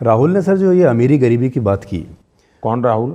राहुल ने सर जो ये अमीरी गरीबी की बात की कौन राहुल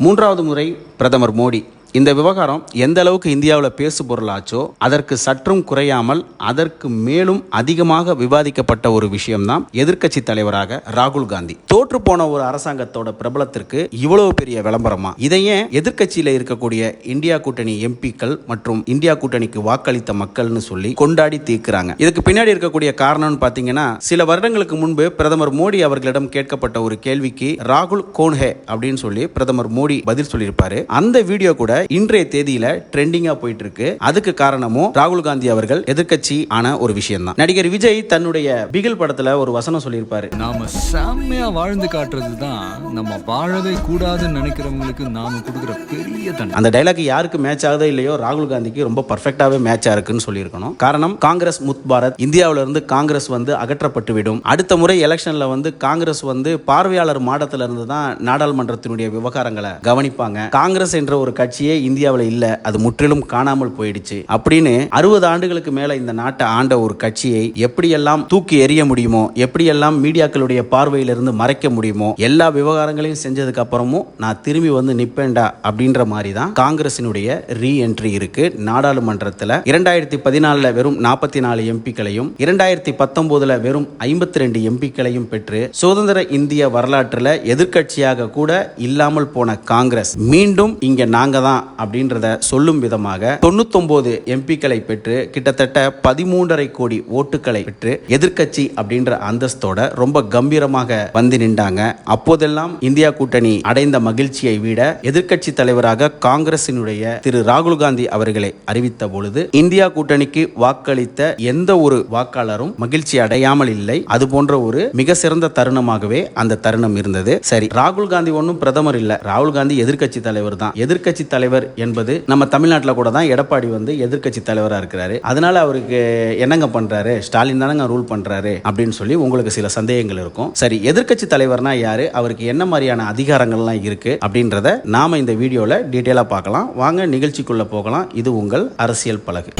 மூன்றாவது முறை பிரதமர் மோடி இந்த விவகாரம் எந்த அளவுக்கு இந்தியாவில் பேசு பொருளாச்சோ அதற்கு சற்றும் குறையாமல் அதற்கு மேலும் அதிகமாக விவாதிக்கப்பட்ட ஒரு விஷயம்தான் எதிர்க்கட்சி தலைவராக ராகுல் காந்தி. தோற்று போன ஒரு அரசாங்கத்தோட பிரபலத்திற்கு இவ்வளவு பெரிய விளம்பரமா? இதையே எதிர்க்கட்சியில இருக்கக்கூடிய இந்தியா கூட்டணி எம்பிக்கள் மற்றும் இந்தியா கூட்டணிக்கு வாக்களித்த மக்கள்னு சொல்லி கொண்டாடி தீர்க்கிறாங்க. இதுக்கு பின்னாடி இருக்கக்கூடிய காரணம்னு பாத்தீங்கன்னா சில வருடங்களுக்கு முன்பு பிரதமர் மோடி அவர்களிடம் கேட்கப்பட்ட ஒரு கேள்விக்கு ராகுல் கோன்ஹே அப்படின்னு சொல்லி பிரதமர் மோடி பதில் சொல்லியிருப்பாரு. அந்த வீடியோ கூட இன்றைய தேதியில ட்ரெண்டிங்கா போயிட்டு இருக்கு அதுக்கு காரணமும் ராகுல் காந்தி அவர்கள் எதிர்க்கட்சி ஆன ஒரு விஷயம் தான் நடிகர் விஜய் தன்னுடைய பிகில் படத்துல ஒரு வசனம் சொல்லியிருப்பாரு. நாம செம்மையா வாழ்ந்து காட்டுறது தான் நம்ம வாழவே கூடாதுன்னு நினைக்கிறவங்களுக்கு நாம கொடுக்குற பெரிய தண்டனை. அந்த டைலாக் யாருக்கு மேட்ச் ஆகுதோ இல்லையோ ராகுல் காந்திக்கு ரொம்ப பர்ஃபெக்டாவே மேட்ச் இருக்குன்னு சொல்லியிருக்கணும். காரணம் காங்கிரஸ் முத் பாரத் இந்தியாவில இருந்து காங்கிரஸ் வந்து அகற்றப்பட்டு விடும். அடுத்த முறை எலெக்ஷன்ல வந்து காங்கிரஸ் வந்து பார்வையாளர் மாடத்துல இருந்து தான் நாடாளுமன்றத்தினுடைய விவகாரங்களை கவனிப்பாங்க. காங்கிரஸ் என்ற ஒரு கட்சியே இந்தியாவில் இல்ல அது முற்றிலும் காணாமல் போயிடுச்சு. அப்படின்னு அறுபது ஆண்டுகளுக்கு மேல இந்த நாட்டை ஆண்ட ஒரு கட்சியை எப்படியெல்லாம் தூக்கி எறிய முடியுமோ எப்படியெல்லாம் மீடியாக்களுடைய பார்வையிலிருந்து மறைக்க முடியுமோ எல்லா விவகாரங்களையும் செஞ்சதுக்கு அப்புறமும் நான் திரும்பி வந்து நிப்பேண்டா அப்படின்ற மாதிரி தான் காங்கிரசினுடைய ரீ என்ட்ரி இருக்கு. நாடாளுமன்றத்தில் இரண்டாயிரத்தி பதினாலில் வெறும் நாற்பத்தி நாலு எம்பிக்களையும் இரண்டாயிரத்தி பத்தொன்பதுல வெறும் ஐம்பத்தி ரெண்டு எம்பிக்களையும் பெற்று சுதந்திர இந்திய வரலாற்றில் எதிர்க்கட்சியாக கூட இல்லாமல் போன காங்கிரஸ் மீண்டும் இங்க நாங்க தான் அப்படின்றத சொல்லும் விதமாக தொண்ணூத்தொன்பது எம்பிக்களை பெற்று கிட்டத்தட்ட பதிமூன்றரை கோடி ஓட்டுகளை பெற்று எதிர்கட்சி அப்படின்ற அந்தஸ்தோட ரொம்ப கம்பீரமாக வந்து நின்றாங்க. அப்போதெல்லாம் இந்தியா கூட்டணி அடைந்த மகிழ்ச்சியை விட எதிர்க்கட்சி தலைவராக காங்கிரசினுடைய திரு ராகுல் காந்தி அவர்களை அறிவித்த பொழுது இந்தியா கூட்டணிக்கு வாக்களித்த எந்த ஒரு வாக்காளரும் மகிழ்ச்சி அடையாமல் இல்லை. அது போன்ற ஒரு மிக சிறந்த தருணமாகவே அந்த தருணம் இருந்தது. சரி ராகுல் காந்தி ஒன்றும் பிரதமர் இல்ல. ராகுல் காந்தி எதிர்க்கட்சி தலைவர் தான். எதிர்க்கட்சி தலைவர் என்பது நம்ம தமிழ்நாட்டில் கூட தான் எடப்பாடி வந்து எதிர்க்கட்சி தலைவராக இருக்கிறாரு. அதனால அவருக்கு என்னங்க பண்றாரு? ஸ்டாலின் தானங்க ரூல் பண்றாரு அப்படின்னு சொல்லி உங்களுக்கு சில சந்தேகங்கள் இருக்கும். சரி எதிர்க்கட்சி தலைவர்னா யாரு? அவருக்கு என்ன மாதிரியான அதிகாரங்கள்லாம் இருக்கு? அப்படின்றத நாம இந்த வீடியோவில் டீட்டெயிலாக பார்க்கலாம். வாங்க நிகழ்ச்சிக்குள்ளே போகலாம். இது உங்கள் அரசியல் பலகு.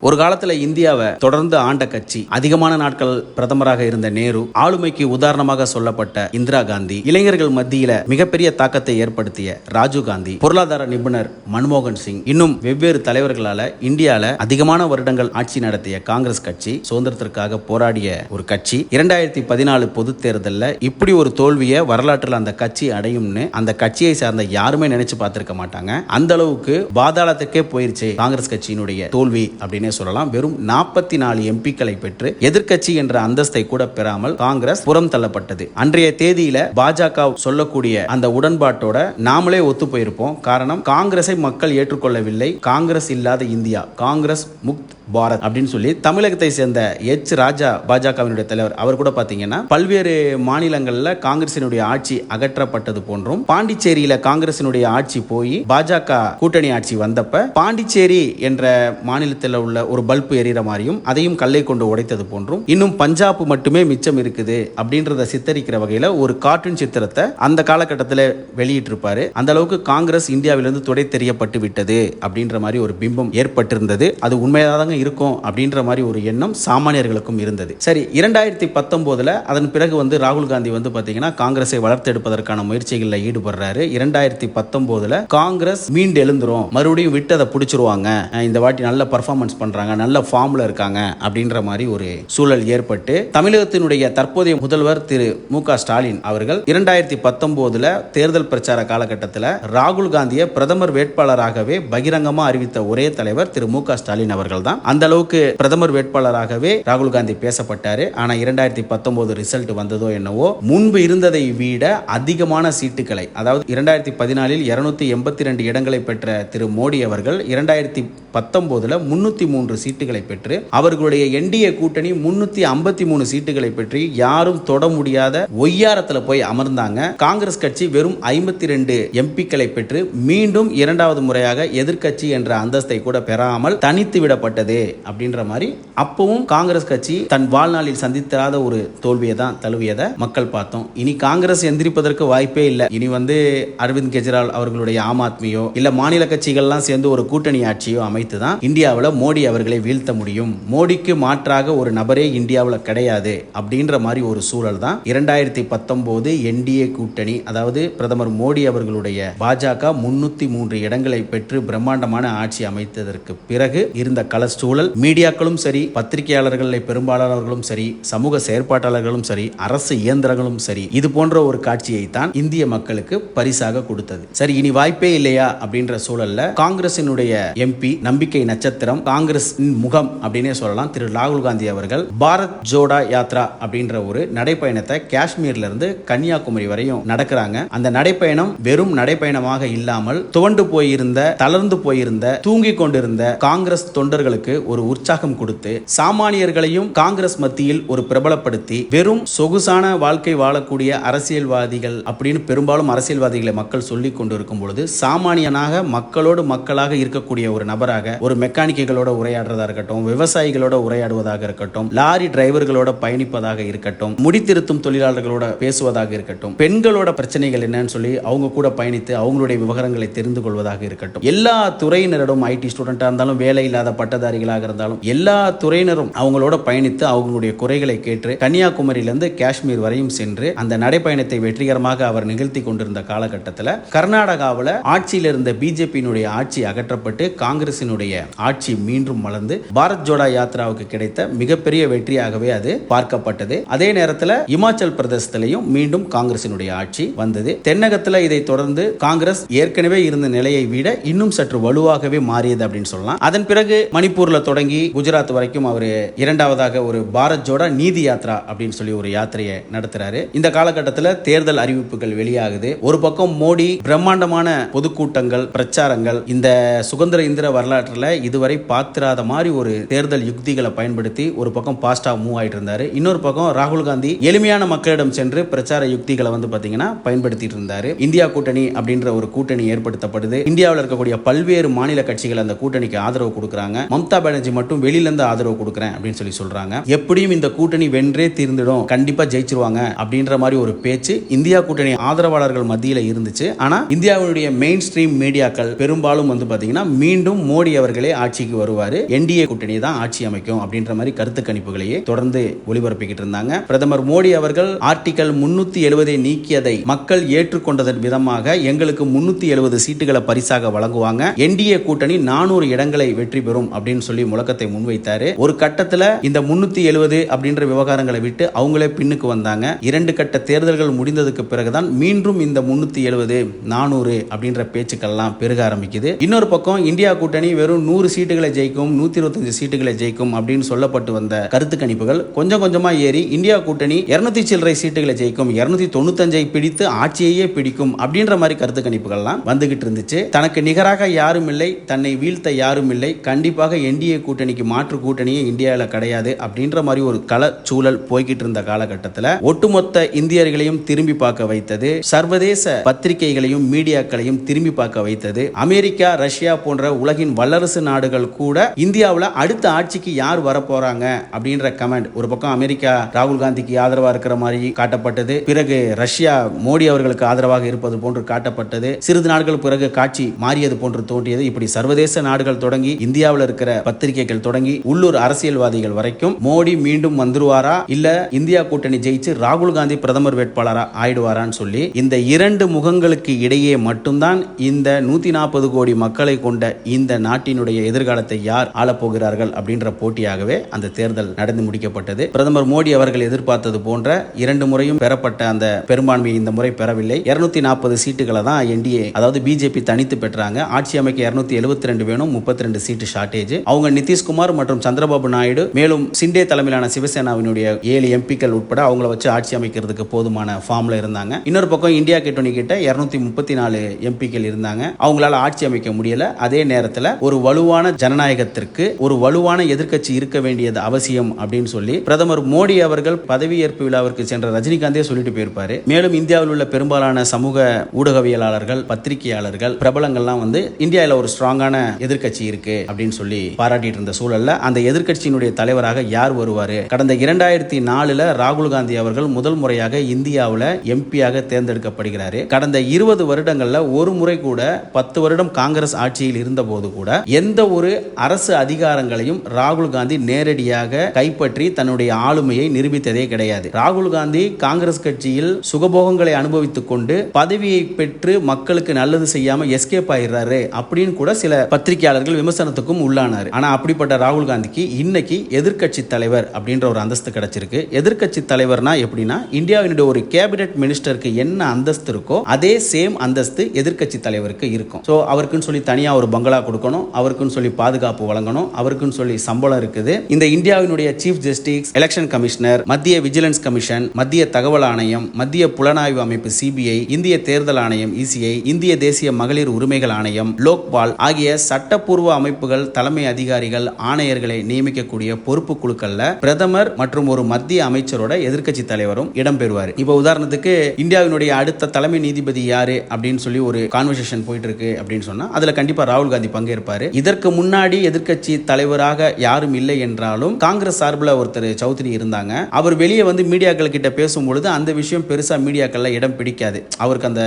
ஒரு காலத்துல இந்தியாவை தொடர்ந்து ஆண்ட கட்சி அதிகமான நாட்கள் பிரதமராக இருந்த நேரு ஆளுமைக்கு உதாரணமாக சொல்லப்பட்ட இந்திரா காந்தி இளைஞர்கள் மத்தியில மிகப்பெரிய தாக்கத்தை ஏற்படுத்திய ராஜீவ் காந்தி பொருளாதார நிபுணர் மன்மோகன் சிங் இன்னும் வெவ்வேறு தலைவர்களால இந்தியால அதிகமான வருடங்கள் ஆட்சி நடத்திய காங்கிரஸ் கட்சி சுதந்திரத்திற்காக போராடிய ஒரு கட்சி. இரண்டாயிரத்தி பதினாலு பொது தேர்தலில் இப்படி ஒரு தோல்வியை வரலாற்றில் அந்த கட்சி அடையும்னு அந்த கட்சியை சார்ந்த யாருமே நினைச்சு பார்த்திருக்க மாட்டாங்க. அந்த அளவுக்கு பாதாளத்துக்கே போயிருச்சு காங்கிரஸ் கட்சியினுடைய தோல்வி அப்படின்னு சொல்லலாம். வெறும் நாற்பத்தி நாலு எம்பிக்களை பெற்று எதிர்க்கட்சி என்ற அந்தஸ்தை கூட பெறாமல் காங்கிரஸ் புறம் தள்ளப்பட்டது. அன்றைய தேதியில பாஜக சொல்லக்கூடிய அந்த உடன்பாட்டோட நாமளே ஒத்து போயிருப்போம். காரணம் காங்கிரஸை மக்கள் ஏற்றுக்கொள்ளவில்லை. காங்கிரஸ் இல்லாத இந்தியா காங்கிரஸ் முக்த் பாரத் அப்படின்னு சொல்லி தமிழகத்தை சேர்ந்த எச் ராஜா பாஜகவினுடைய தலைவர். அவர் கூட பாத்தீங்கன்னா பல்வேறு மாநிலங்கள்ல காங்கிரசினுடைய ஆட்சி அகற்றப்பட்டது போன்றும் பாண்டிச்சேரியில காங்கிரசினுடைய ஆட்சி போய் பாஜக கூட்டணி ஆட்சி வந்தப்ப பாண்டிச்சேரி என்ற மாநிலத்தில் உள்ள ஒரு பல்பு எரிகிற மாதிரியும் அதையும் கல்லை கொண்டு உடைத்தது போன்றும் இன்னும் பஞ்சாப் மட்டுமே மிச்சம் இருக்குது அப்படின்றத சித்தரிக்கிற வகையில் ஒரு கார்ட்டூன் சித்திரத்தை அந்த காலகட்டத்தில் வெளியிட்டிருப்பாரு. அந்த அளவுக்கு காங்கிரஸ் இந்தியாவிலிருந்து துடை தெரியப்பட்டு விட்டது அப்படின்ற மாதிரி ஒரு பிம்பம் ஏற்பட்டிருந்தது. அது உண்மையாதாங்க இருக்கும் அப்படின்ற மாதிரி ஒரு எண்ணம் சாமானியர்களுக்கும் இருந்தது. சரி இரண்டாயிரத்தி பத்தொன்பதுல அதன் பிறகு வந்து ராகுல் காந்தி வந்து பாத்தீங்கன்னா காங்கிரஸை வளர்த்தெடுப்பதற்கான முயற்சிகளில் ஈடுபடுறாரு. இரண்டாயிரத்தி பத்தொன்பதுல காங்கிரஸ் மீண்டு எழுந்துரும் மறுபடியும் விட்டதை பிடிச்சிருவாங்க. இந்த வாட்டி நல்ல பர்ஃபார்மன்ஸ் பண்றாங்க நல்ல ஃபார்ம்ல இருக்காங்க அப்படின்ற மாதிரி ஒரு சூழல் ஏற்பட்டு தமிழகத்தினுடைய தற்போதைய முதல்வர் திரு மு க ஸ்டாலின் அவர்கள் இரண்டாயிரத்தி பத்தொன்பதுல தேர்தல் பிரச்சார காலகட்டத்தில் ராகுல் காந்தியை பிரதமர் வேட்பாளராகவே பகிரங்கமா அறிவித்த ஒரே தலைவர் திரு மு க ஸ்டாலின் அவர்கள் தான் அந்த அளவுக்கு பிரதமர் வேட்பாளராகவே ராகுல் காந்தி பேசப்பட்டாரு. ஆனா இரண்டாயிரத்தி பத்தொன்பது ரிசல்ட் வந்ததோ என்னவோ முன்பு இருந்ததை விட அதிகமான சீட்டுகளை அதாவது இரண்டாயிரத்தி பதினாலில் இருநூத்தி எண்பத்தி ரெண்டு இடங்களை பெற்ற திரு மோடி அவர்கள் இரண்டாயிரத்தி பத்தொன்பதுல முன்னூத்தி மூன்று சீட்டுகளை பெற்று அவர்களுடைய என்டிஏ கூட்டணி முன்னூத்தி ஐம்பத்தி மூணு சீட்டுகளை பெற்று யாரும் தொட முடியாத ஒய்யாரத்தில் போய் அமர்ந்தாங்க. காங்கிரஸ் கட்சி வெறும் ஐம்பத்தி ரெண்டு எம்பிக்களை பெற்று மீண்டும் இரண்டாவது முறையாக எதிர்கட்சி என்ற அந்தஸ்தை கூட பெறாமல் தனித்து விடப்பட்டது அப்படின்ற மாதிரி அப்பவும் காங்கிரஸ் கட்சி தன் வாழ்நாளில் சந்தித்தாத ஒரு தோல்வியை தான் தழுவியதை மக்கள் பார்த்தோம். இனி காங்கிரஸ் எந்திரிப்பதற்கு வாய்ப்பே இல்லை. இனி வந்து அரவிந்த் கெஜ்ரிவால் அவர்களுடைய ஆம் ஆத்மியோ இல்ல மாநில கட்சிகள்லாம் சேர்ந்து ஒரு கூட்டணி ஆட்சியோ அமைத்து தான் இந்தியாவில் மோடி அவர்களை வீழ்த்த முடியும். மோடிக்கு மாற்றாக ஒரு நபரே இந்தியாவில் கிடையாது அப்படின்ற மாதிரி ஒரு சூழல் தான். இரண்டாயிரத்தி பத்தொன்பது என்டிஏ கூட்டணி அதாவது பிரதமர் மோடி அவர்களுடைய பாஜக முன்னூத்தி மூன்று இடங்களை பெற்று பிரம்மாண்டமான ஆட்சி அமைத்ததற்கு பிறகு இருந்த கல சூழல் மீடியாக்களும் சரி பத்திரிகையாளர்களை பெரும்பாலானவர்களும் சரி சமூக செயற்பாட்டாளர்களும் சரி அரசு இயந்திரங்களும் சரி இது போன்ற ஒரு காட்சியை தான் இந்திய மக்களுக்கு பரிசாக கொடுத்தது. சரி இனி வாய்ப்பே இல்லையா அப்படின்ற சூழல்ல காங்கிரசினுடைய எம்பி நம்பிக்கை நட்சத்திரம் காங்கிரஸ் முகம் அப்படின்னே சொல்லலாம். திரு. ராகுல் காந்தி அவர்கள் பாரத் ஜோடா யாத்ரா அப்படின்ற ஒரு நடைப்பயணத்தை காஷ்மீர்ல இருந்து கன்னியாகுமரி வரையும் நடக்கிறாங்க. அந்த நடைப்பயணம் வெறும் நடைப்பயணமாக இல்லாமல் துவண்டு போயிருந்த தளர்ந்து போயிருந்த தூங்கிக் கொண்டிருந்த காங்கிரஸ் தொண்டர்களுக்கு ஒரு உற்சாகம் கொடுத்து சாமானியர்களையும் காங்கிரஸ் மத்தியில் ஒரு பிரபலப்படுத்தி வெறும் சொகுசான வாழ்க்கை வாழக்கூடிய அரசியல்வாதிகள் அப்படின்னு பெரும்பாலும் அரசியல்வாதிகளை மக்கள் சொல்லிக் கொண்டிருக்கும் பொழுது சாமானியனாக மக்களோடு மக்களாக இருக்கக்கூடிய ஒரு நபராக ஒரு மெக்கானிக்குகளோட உரையாடுறதா இருக்கட்டும் விவசாயிகளோட உரையாடுவதாக இருக்கட்டும் லாரி டிரைவர்களோட பயணிப்பதாக இருக்கட்டும் முடித்திருத்தும் தொழிலாளர்களோட பேசுவதாக இருக்கட்டும் பெண்களோட பிரச்சனைகள் என்னன்னு சொல்லி அவங்க கூட பயணித்து அவங்களுடைய விவகாரங்களை தெரிந்து கொள்வதாக இருக்கட்டும். எல்லா துறையினரிடம் ஐடி ஸ்டூடெண்டா இருந்தாலும் வேலை இல்லாத பட்டதாரிகளாக இருந்தாலும் எல்லா துறையினரும் அவங்களோட பயணித்து அவங்களுடைய குறைகளை கேட்டு கன்னியாகுமரியிலிருந்து காஷ்மீர் வரையும் சென்று அந்த நடைப்பயணத்தை வெற்றிகரமாக அவர் நிகழ்த்தி கொண்டிருந்த காலகட்டத்தில் கர்நாடகாவில் ஆட்சியில் இருந்த பிஜேபியினுடைய ஆட்சி அகற்றப்பட்டு காங்கிரசினுடைய ஆட்சி மீண்டும் மலர்ந்து பாரத் ஜோடா யாத்ராவுக்கு கிடைத்த மிகப்பெரிய வெற்றியாகவே அது பார்க்கப்பட்டது. அதே நேரத்தில் இமாச்சல் பிரதேசத்திலையும் மீண்டும் காங்கிரசினுடைய ஆட்சி வந்தது. தென்னகத்தில் இதை தொடர்ந்து காங்கிரஸ் ஏற்கனவே இருந்த நிலையை விட இன்னும் சற்று வலுவாகவே மாறியது அப்படின்னு சொல்லலாம். அதன் பிறகு மணிப்பூர்ல தொடங்கி குஜராத் வரைக்கும் அவர் இரண்டாவதாக ஒரு பாரத் ஜோடா நீதி யாத்ரா அப்படின்னு சொல்லி ஒரு யாத்திரையை நடத்துறாரு. இந்த காலகட்டத்தில் தேர்தல் அறிவிப்புகள் வெளியாகுது. ஒரு பக்கம் மோடி பிரம்மாண்டமான பொதுக்கூட்டங்கள் பிரச்சாரங்கள் இந்த சுதந்திர இந்திர வரலாற்றில் இதுவரை பார்த்திராத மாதிரி ஒரு தேர்தல் யுக்திகளை பயன்படுத்தி ஒரு பக்கம் பாஸ்டா மூவ் ஆயிட்டு இருந்தாரு இன்னொரு பக்கம் ராகுல் காந்தி எளிமையான மக்களிடம் சென்று பிரச்சார யுக்திகளை வந்து பாத்தீங்கன்னா பயன்படுத்திட்டு இருந்தாரு இந்தியா கூட்டணி அப்படின்ற ஒரு கூட்டணி ஏற்படுத்தப்படுது. இந்தியாவில் இருக்கக்கூடிய பல்வேறு மாநில கட்சிகள் அந்த கூட்டணிக்கு ஆதரவு கொடுக்குறாங்க. மம்தா பானர்ஜி மட்டும் வெளியில இருந்து ஆதரவு கொடுக்குறேன் அப்படின்னு சொல்லி சொல்றாங்க. எப்படியும் இந்த கூட்டணி வென்றே தீர்ந்துடும். கண்டிப்பா ஜெயிச்சிருவாங்க அப்படின்ற மாதிரி ஒரு பேச்சு இந்தியா கூட்டணி ஆதரவாளர்கள் மத்தியில் இருந்துச்சு. ஆனா இந்தியாவுடைய மெயின் ஸ்ட்ரீம் மீடியாக்கள் பெரும்பாலும் வந்து பாத்தீங்கன்னா மீண்டும் மோடி அவர்களே ஆட்சிக்கு வருவார். என்டிஏ கூட்டணி தான் ஆட்சி அமைக்கும் அப்படின்ற மாதிரி கருத்து கணிப்புகளையே தொடர்ந்து ஒளிபரப்பிக்கிட்டு இருந்தாங்க. பிரதமர் மோடி அவர்கள் ஆர்டிகல் முன்னூத்தி எழுபதை நீக்கியதை மக்கள் ஏற்றுக்கொண்டதன் விதமாக எங்களுக்கு முன்னூத்தி எழுபது சீட்டுகளை பரிசாக வழங்குவாங்க. என்டிஏ கூட்டணி நானூறு இடங்களை வெற்றி பெறும் அப்படின்னு சொல்லி முழக்கத்தை முன்வைத்தாரு. ஒரு கட்டத்துல இந்த முன்னூத்தி எழுபது அப்படின்ற விவகாரங்களை விட்டு அவங்களே பின்னுக்கு வந்தாங்க. இரண்டு கட்ட தேர்தல்கள் முடிந்ததுக்கு பிறகுதான் மீண்டும் இந்த முன்னூத்தி எழுபது நானூறு அப்படின்ற பேச்சுக்கள்லாம் பெருக ஆரம்பிக்குது. இன்னொரு பக்கம் இந்தியா கூட்டணி வெறும் நூறு சீட்டுகளை ஜெயிக்கும் நூத்தி இருபத்தஞ்சு சீட்டுகளை ஜெயிக்கும் அப்படின்னு சொல்லப்பட்டு வந்த கருத்து கணிப்புகள் கொஞ்சம் கொஞ்சமா ஏறி இந்தியா கூட்டணி இருநூத்தி சில்லறை சீட்டுகளை ஜெயிக்கும் இருநூத்தி தொண்ணூத்தஞ்சை பிடித்து ஆட்சியையே பிடிக்கும் அப்படின்ற மாதிரி கருத்து கணிப்புகள்லாம் வந்துகிட்டு இருந்துச்சு. தனக்கு நிகராக யாரும் இல்லை தன்னை வீழ்த்த யாரும் இல்லை கண்டிப்பாக என்டிஏ கூட்டணிக்கு மாற்று கூட்டணியே இந்தியாவில் கிடையாது அப்படின்ற மாதிரி ஒரு கள சூழல் போய்கிட்டு இருந்த காலகட்டத்தில் ஒட்டுமொத்த இந்தியர்களையும் திரும்பி பார்க்க வைத்தது சர்வதேச பத்திரிகைகளையும் மீடியாக்களையும் திரும்பி பார்க்க வைத்தது அமெரிக்கா ரஷ்யா போன்ற உலகின் வல்லரசு நாடுகள் கூட இந்தியாவில் அடுத்த ஆட்சிக்கு யார் வரப்போறாங்க அப்படின்ற கமெண்ட். ஒரு பக்கம் அமெரிக்கா ராகுல் காந்திக்கு ஆதரவா இருக்கிற மாதிரி காட்டப்பட்டது. பிறகு ரஷ்யா மோடி அவர்களுக்கு ஆதரவாக இருப்பது போன்று காட்டப்பட்டது. சிறிது நாட்கள் பிறகு காட்சி மாறியது போன்று தோன்றியது. இப்படி சர்வதேச நாடுகள் தொடங்கி இந்தியாவில் இருக்கிற பத்திரிகைகள் தொடங்கி உள்ளூர் அரசியல்வாதிகள் வரைக்கும் மோடி மீண்டும் வந்துருவாரா? இல்ல இந்தியா கூட்டணி ஜெயிச்சு ராகுல் காந்தி பிரதமர் வேட்பாளரா ஆயிடுவாரான்னு சொல்லி இந்த இரண்டு முகங்களுக்கு இடையே மட்டும்தான் இந்த நூத்தி நாற்பது கோடி மக்களை கொண்ட இந்த நாட்டினுடைய எதிர்காலத்தை யார் ஆளப்போகிறார்கள் அப்படின்ற போட்டியாகவே அந்த தேர்தல் நடந்து முடிக்கப்பட்டது. பிரதமர் மோடி அவர்கள் எதிர்பார்த்தது போன்ற இரண்டு முறையும் பெறப்பட்ட அந்த பெரும்பான்மையை இந்த முறை பெறவில்லை. இருநூத்தி நாற்பது சீட்டுகளை தான் என்டிஏ அதாவது பிஜேபி தனித்து பெற்றாங்க. ஆட்சி அமைக்க இருநூத்தி எழுபத்தி ரெண்டு வேணும் முப்பத்தி ரெண்டு சீட்டு ஷார்டேஜ் அவங்க நிதிஷ்குமார் மற்றும் சந்திரபாபு நாயுடு மேலும் சிண்டே தலைமையிலான சிவசேனாவினுடைய ஏழு எம்பிக்கள் உட்பட அவங்கள வச்சு ஆட்சி அமைக்கிறதுக்கு போதுமான ஃபார்ம்ல இருந்தாங்க. இன்னொரு பக்கம் இந்தியா கூட்டணி கிட்ட இருநூத்தி முப்பத்தி நாலு எம்பிக்கள் இருந்தாங்க. அவங்களால ஆட்சி அமைக்க முடியல. அதே நேரத்தில் ஒரு வலுவான ஜனநாயக ஜனநாயகத்திற்கு ஒரு வலுவான எதிர்க்கட்சி இருக்க வேண்டியது அவசியம் அப்படின்னு சொல்லி பிரதமர் மோடி அவர்கள் பதவியேற்பு விழாவிற்கு சென்ற ரஜினிகாந்தே சொல்லிட்டு போயிருப்பாரு. மேலும் இந்தியாவில் உள்ள பெரும்பாலான சமூக ஊடகவியலாளர்கள் பத்திரிகையாளர்கள் பிரபலங்கள்லாம் வந்து இந்தியாவில் ஒரு ஸ்ட்ராங்கான எதிர்க்கட்சி இருக்கு அப்படின்னு சொல்லி பாராட்டிட்டு இருந்த சூழல்ல அந்த எதிர்க்கட்சியினுடைய தலைவராக யார் வருவாரு? கடந்த இரண்டாயிரத்தி நாலுல ராகுல் காந்தி அவர்கள் முதல் முறையாக இந்தியாவில் எம்பியாக தேர்ந்தெடுக்கப்படுகிறாரு. கடந்த இருபது வருடங்கள்ல ஒரு முறை கூட பத்து வருடம் காங்கிரஸ் ஆட்சியில் இருந்த போது கூட எந்த ஒரு அரசு அரசு அதிகாரங்களையும் ராகுல் காந்தி நேரடியாக கைப்பற்றி தன்னுடைய ஆளுமையை நிரூபித்ததே கிடையாது. ராகுல் காந்தி காங்கிரஸ் கட்சியில் சுகபோகங்களை அனுபவித்துக் கொண்டு பதவியை பெற்று மக்களுக்கு நல்லது செய்யாம எஸ்கேப் ஆயிடுறாரு அப்படின்னு கூட சில பத்திரிகையாளர்கள் விமர்சனத்துக்கும் உள்ளானாரு. ஆனா அப்படிப்பட்ட ராகுல் காந்திக்கு இன்னைக்கு எதிர்க்கட்சி தலைவர் அப்படின்ற ஒரு அந்தஸ்து கிடைச்சிருக்கு. எதிர்க்கட்சி தலைவர்னா எப்படின்னா இந்தியாவினுடைய ஒரு கேபினெட் மினிஸ்டருக்கு என்ன அந்தஸ்து இருக்கோ அதே சேம் அந்தஸ்து எதிர்க்கட்சி தலைவருக்கு இருக்கும். ஸோ அவருக்குன்னு சொல்லி தனியா ஒரு பங்களா கொடுக்கணும் அவருக்குன்னு சொல்லி பாதுகாப்பு வழங்கணும். அவருக்குன்னு சொல்லி சம்பளம் இருக்குது. இந்த இந்தியாவினுடைய சீஃப் ஜஸ்டிஸ் எலெக்ஷன் கமிஷனர் மத்திய விஜிலன்ஸ் கமிஷன் மத்திய தகவல் ஆணையம் மத்திய புலனாய்வு அமைப்பு சிபிஐ இந்திய தேர்தல் ஆணையம் இசிஐ இந்திய தேசிய மகளிர் உரிமைகள் ஆணையம் லோக்பால் ஆகிய சட்டப்பூர்வ அமைப்புகள் தலைமை அதிகாரிகள் ஆணையர்களை நியமிக்கக்கூடிய பொறுப்பு குழுக்கள்ல பிரதமர் மற்றும் ஒரு மத்திய அமைச்சரோட எதிர்க்கட்சி தலைவரும் இடம்பெறுவார். இப்போ உதாரணத்துக்கு இந்தியாவினுடைய அடுத்த தலைமை நீதிபதி யாரு அப்படின்னு சொல்லி ஒரு கான்வர்சேஷன் போயிட்டு இருக்கு அப்படின்னு சொன்னா அதுல கண்டிப்பா ராகுல் காந்தி பங்கேற்பாரு. இதற்கு முன்னாடி எதிர்க்கட்சி தலைவராக யாரும் இல்லை என்றாலும் காங்கிரஸ் சார்பில் ஒருத்தர் சௌத்ரி இருந்தாங்க. அவர் வெளியே வந்து மீடியாக்கள் கிட்ட பேசும்பொழுது அந்த விஷயம் பெருசாக மீடியாக்கள்ல இடம் பிடிக்காது. அவருக்கு அந்த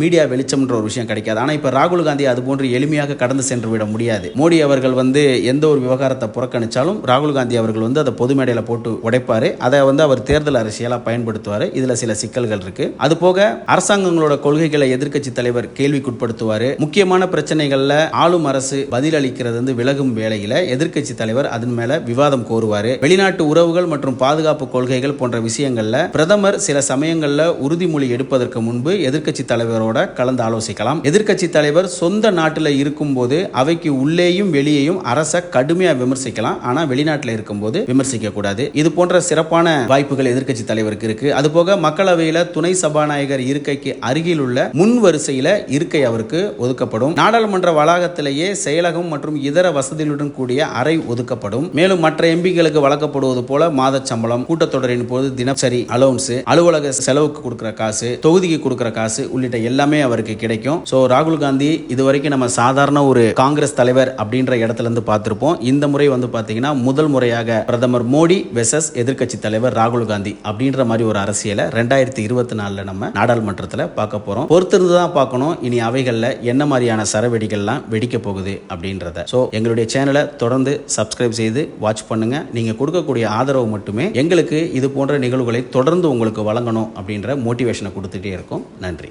மீடியா வெளிச்சம்ன்ற ஒரு விஷயம் கிடைக்காது. ஆனால் இப்போ ராகுல் காந்தி அது போன்று எளிமையாக கடந்து சென்று விட முடியாது. மோடி அவர்கள் வந்து எந்த ஒரு விவகாரத்தை புறக்கணிச்சாலும் ராகுல் காந்தி அவர்கள் வந்து அதை பொது மேடையில் போட்டு உடைப்பார். அதை வந்து அவர் தேர்தல் அரசியலாக பயன்படுத்துவார். இதில் சில சிக்கல்கள் இருக்கு. அது போக அரசாங்கங்களோட கொள்கைகளை எதிர்க்கட்சி தலைவர் கேள்விக்குட்படுத்துவார். முக்கியமான பிரச்சனைகளில் ஆளும் அரசு பதிலளிக்கிறது வந்து விலகும் வேளையில எதிர்க்கட்சி தலைவர் அதன் மேல விவாதம் கோருவார். வெளிநாட்டு உறவுகள் மற்றும் பாதுகாப்பு கொள்கைகள் போன்ற விஷயங்கள்ல பிரதமர் சில சமயங்கள்ல உறுதிமொழி எடுப்பதற்கு முன்பு எதிர்க்கட்சி தலைவரோட கலந்து ஆலோசிக்கலாம். எதிர்க்கட்சி தலைவர் சொந்த நாட்டில் இருக்கும்போது அவைக்கு உள்ளேயும் வெளியேயும் அரசை கடுமையா விமர்சிக்கலாம். ஆனா வெளிநாட்டில் இருக்கும்போது விமர்சிக்க கூடாது. இது போன்ற சிறப்பான வாய்ப்புகள் எதிர்க்கட்சி தலைவருக்கு இருக்கு. அது போக மக்களவையில துணை சபாநாயகர் இருக்கைக்கு அருகில் உள்ள முன் வரிசையில இருக்கை அவருக்கு ஒதுக்கப்படும். நாடாளுமன்ற வளாகத்திலேயே செயலகம் மற்றும் இதர வசதி வசதிகளுடன் கூடிய அறை ஒதுக்கப்படும். மேலும் மற்ற எம்பிகளுக்கு வழங்கப்படுவது போல மாத சம்பளம் கூட்டத்தொடரின் போது தினசரி அலோன்ஸ் அலுவலக செலவுக்கு கொடுக்கிற காசு தொகுதிக்கு கொடுக்கிற காசு உள்ளிட்ட எல்லாமே அவருக்கு கிடைக்கும். ஸோ ராகுல் காந்தி இதுவரைக்கும் நம்ம சாதாரண ஒரு காங்கிரஸ் தலைவர் அப்படின்ற இடத்துல இருந்து பார்த்திருப்போம். இந்த முறை வந்து பாத்தீங்கன்னா முதல் முறையாக பிரதமர் மோடி வெசஸ் எதிர்க்கட்சி தலைவர் ராகுல் காந்தி அப்படின்ற மாதிரி ஒரு அரசியலை ரெண்டாயிரத்தி இருபத்தி நாலுல நம்ம நாடாளுமன்றத்தில் பார்க்க போறோம். பொறுத்திருந்து தான் பார்க்கணும். இனி அவைகளில் என்ன மாதிரியான சரவெடிகள்லாம் வெடிக்க போகுது அப்படின்றத. ஸோ எங்களுடைய சேனலை தொடர்ந்து சப்ஸ்கிரைப் செய்து வாட்ச் பண்ணுங்கள் நீங்கள் கொடுக்கக்கூடிய ஆதரவு மட்டுமே எங்களுக்கு இது போன்ற நிகழ்வுகளை தொடர்ந்து உங்களுக்கு வழங்கணும் அப்படின்ற மோட்டிவேஷனை கொடுத்துட்டே இருக்கும். நன்றி.